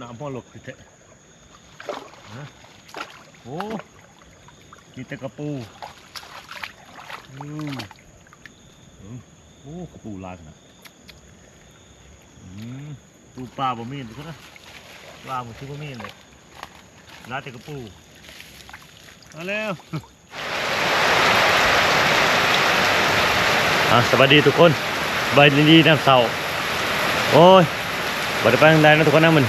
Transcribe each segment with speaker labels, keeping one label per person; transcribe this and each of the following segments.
Speaker 1: นามพ่อหลกคือเถอะฮะโอ้มีแต่กระปูอืมอืมโอ้กระปูลายขนาดอืมปูปลาบ่มีเลยนะปลาบ่ชื่อบ่มีเลยลาแต่กระปูมาแล้วอะสวัสดีทุกคนบายดีน้ำเสาโอ้ยบัดไปทางใดนะทุกคนนะมัน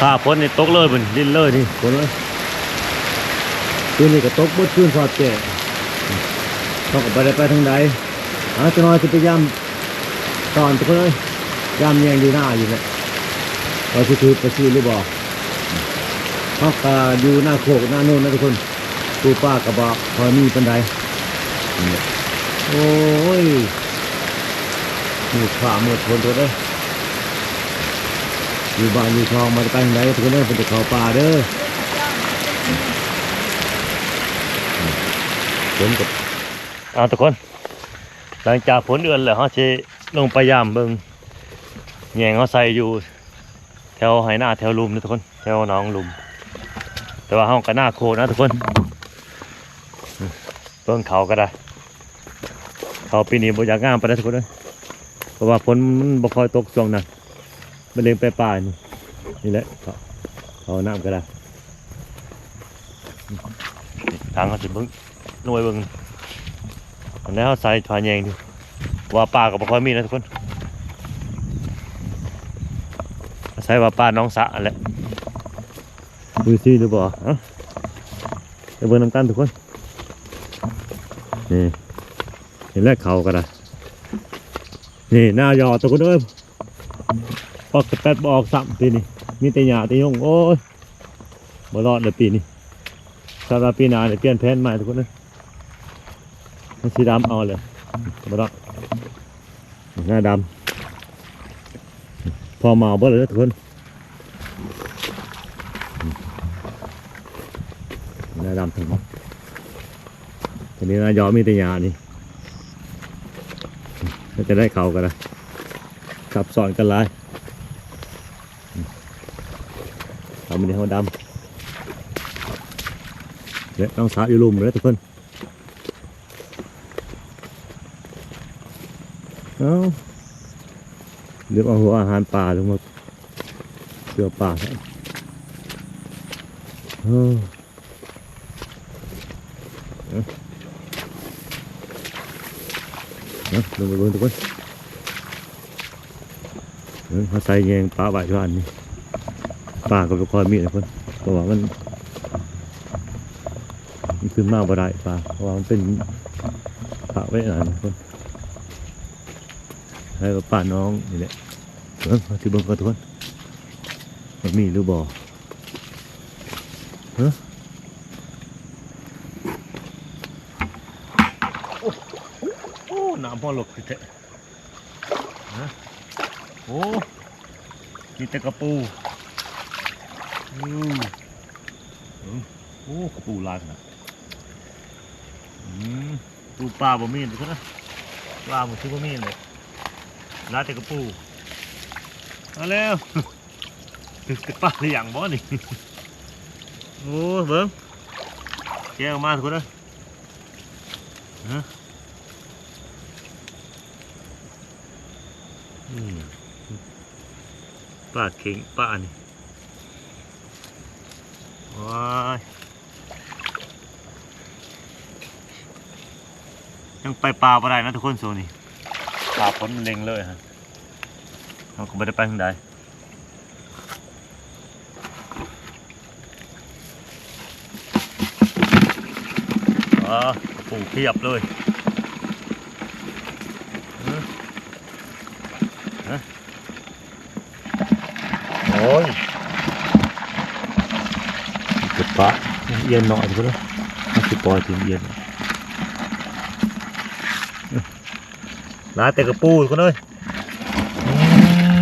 Speaker 1: ข้าพ้นนี่ตกเลยมันดินเลยนี่คนเลยคืนนี้ก็ตกบดคืนสอดแก่ต้องกับไปได้ไปทางใดอะจะน้อยจะพยายามตอนทุกคนเลยยามแยงอยู่หน้าอยู่เนี่ยเราจะถือไปซื้อหรือบอกเขาก็อยู่หน้าโคกหน้าโน่นนะทุกคนตูป้ากระบอกพอมีปันไดโอ้ยหมืดขาหมืดทนตัวเด้ อยู่บ้านอยู่ทองมาจะไปทางไหนทุกคนเด้อเป็นเขาป่าเด้อฝนกับเอาทุกคน หลังจากฝนเดือนแล้วเขาจะลงไปยามเบิงแยงเขาใส่อยู่ แถวไหหน้าแถวลุมนะทุกคน แถวหน้องลุม แต่ว่าเขาก็หน้าโคนะทุกคนเบิ่งเขาก็ได้ เขาปีนี้บ่อยากงามไปได้ทุกคนเลยเพราะว่าฝนมันบ่คอยตกช่วงนั้น มันเลี้ยงไปป่านี่นี่แหละเขาเขาน้ำก็ได้ทางเขาสิเบิ่งหน่วยเบิ่งอันนี้เขาใส่ผาแยงดิว่าป่าก็บ่ค่อยมีนะทุกคนใส่ว่าป่าน้องสะอันแหละดูซิดูบ่เอ้าไปเบิ่งน้ำกันทุกคนนี่เห็นแล้วเขาก็ได้นี่หน้ายอตัวก็เด้อ ออกระแตดบออกซ้ำปีนี้มีแต่หญ้าแต่ยงโอ้ยบ่รอดเลยปีนี้สำหรับปีหน้าเนี่ยเปลี่ยนแผนใหม่ทุกคนเลยมันสีดำเอาเลยบ่รอดหน้าดำพอเมาบ่เลยทุกคนหน้าดำทั้งหมดทีนี้น้ายอมีแต่หญ้านี่จะได้เขากันนะขับสอนกันหลาย ทำมันในห้องดำเดี๋ยต้องสาวอยู่ลุมเลยทุกคนเอาเดี๋ยวเอาหัวอาหารป่าลงมาเกลือป่าครับเออเอาลงไปบนทุกคนเออเขาใส่แยงปลาใบที่บ้านนี่ ปลาก็ไปคอยมีนะคนเพราะว่ามันมันขึ้นมากบ่ได้ปลาเพราะว่ามันเป็นปลาไว้นานนะคนให้กับป้าน้องนี่แหละเออมาที่เบิ้งกันทุกคนมันมีหรือบ่เฮ้โอ้น้ำพ่อหลกคือเถอะฮะโอ้มีแต่กระปู อืมโอ้ปูลายขนาดอืมปูปลาบ่มีเลยนะปลาบ่ชื่อบ่มีนเลยลาแต่กระปูมาแล้วถึงจะปลาหรือยังบ่นี่โอ้เบิ้งแกะออกมาทุกคนเลยฮะป้าเข่งป้านี่ ว้ายยังไปปลาปลาได้นะทุกคนโซนี่ปลาพ้นมันเล็งเลยฮะเราก็ไม่ได้ไปทางใดอ๋อปูเพียบเลยโอ้ย ปะเอียนหน่อยก็ได้ไม่สิปล่อยถึงเอียนนาแต่กระปูก็เลยอื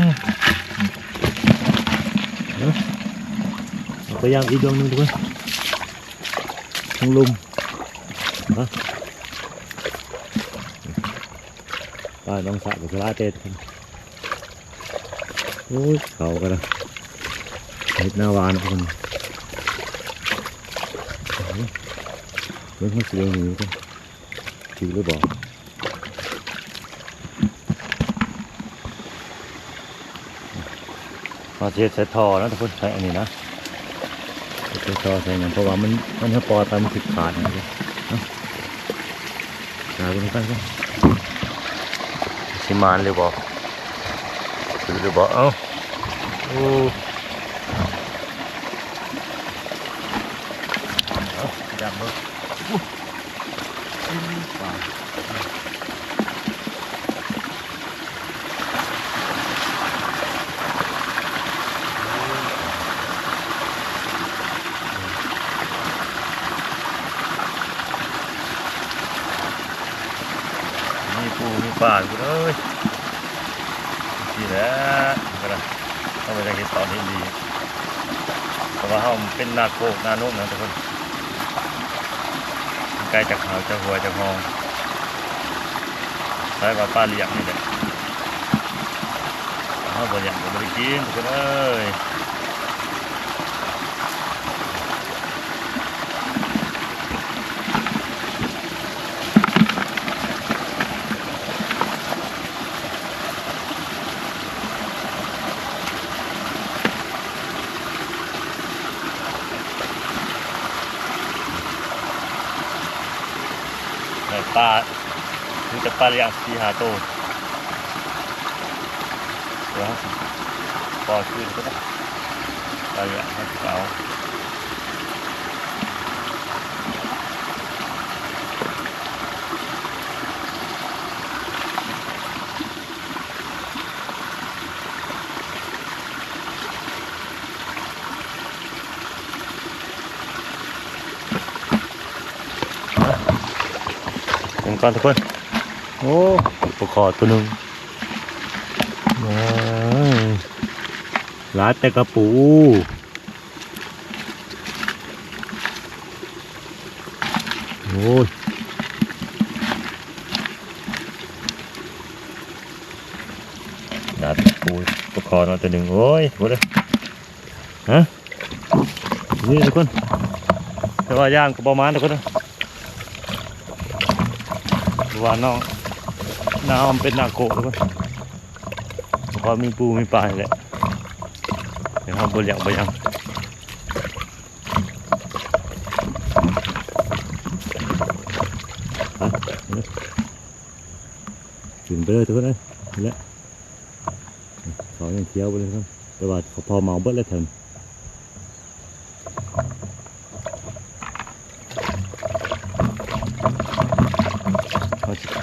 Speaker 1: มเอาเอาพยายามอีกดวงหนึงทุกคนทั้งลุมฮะป้าน้องสาวกับลาเต้ทุกคนโอ้ยเขากันนะเห็ดหน้าวานทุกคน เรื่องมันสียงนี้กันถือหรือเปล่ามาเสียใส่ทอนะทุกคนใช้อันนี้นะใส่ทอใส่อย่างเพราะว่ามันมันถ้าปอดไปมันติดขาดนะทุกคนเนาะหากันกันกันสิมานเลยบอกถือหรือเปล่าเอ้าโอ้ จับมือมีปูมีป่าอยู่เลยดีแล้วก็ได้ต้องไปจากที่ตอนนี้ดีเพราะว่าเขาเป็นนาโกนานุ่มนะทุกคน ใกล้จากเขาจะหัวจะมองใช้ว่าป้าเลี้ยงนี่แหละเขาบ่เลี้ยงก็บ่ได้กินทุกคนเลย แต่ป้าถึงจะป้าเลี้ยงสี่หาตัวเดี๋ยวเขาสิปล่อยคืนก็ได้ป้าเลี้ยงให้เขา ก่อนทุกคน โอ้ปลาคอตัวหนึ่งว้าวหลาแต่กระปูโอ้ยหลาแต่กระปูปลาคอนาะตัวหนึ่งโอ้ยหมดเลยฮะนี่ทุกคนแต่ว่าย่างก็ประมาณทุกคนนะ ว่าน้องน้ามันเป็นนาโกะทุกคนเพราะมีปูมีปลาแหละเดี๋ยวเราบนอย่างไปยังอะขึ้นไปเลยทุกคนเลยนี่แหละเขายังเที่ยวไปเลยครับแต่ว่าพอเมาเบิดแล้วแถมเขาจะ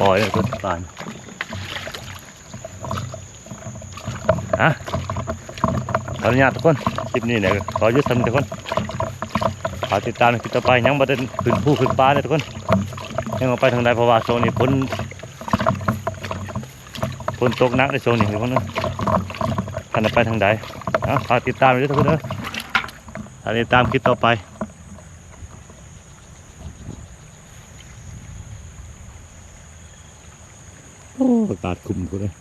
Speaker 1: อยเลยทุกตายฮะขออนุญาตทุกคนคลิปนี้เนี่ยขอยุดทำทุกคนฝากติดตามคลิปต่อไปยังมาเดินขึ้นผู้ขึ้นป้าเลยทุกคนยังเอาไปทางใดเพราะว่าโซนนี้ฝนฝนตกหนักในโซนนี้ทุกคนนะท่านจะไปทางใดอะฝากติดตามด้วยทุกคนเด้อฝากติดตามคลิปต่อไป โอ้อากาศคุมกูเลย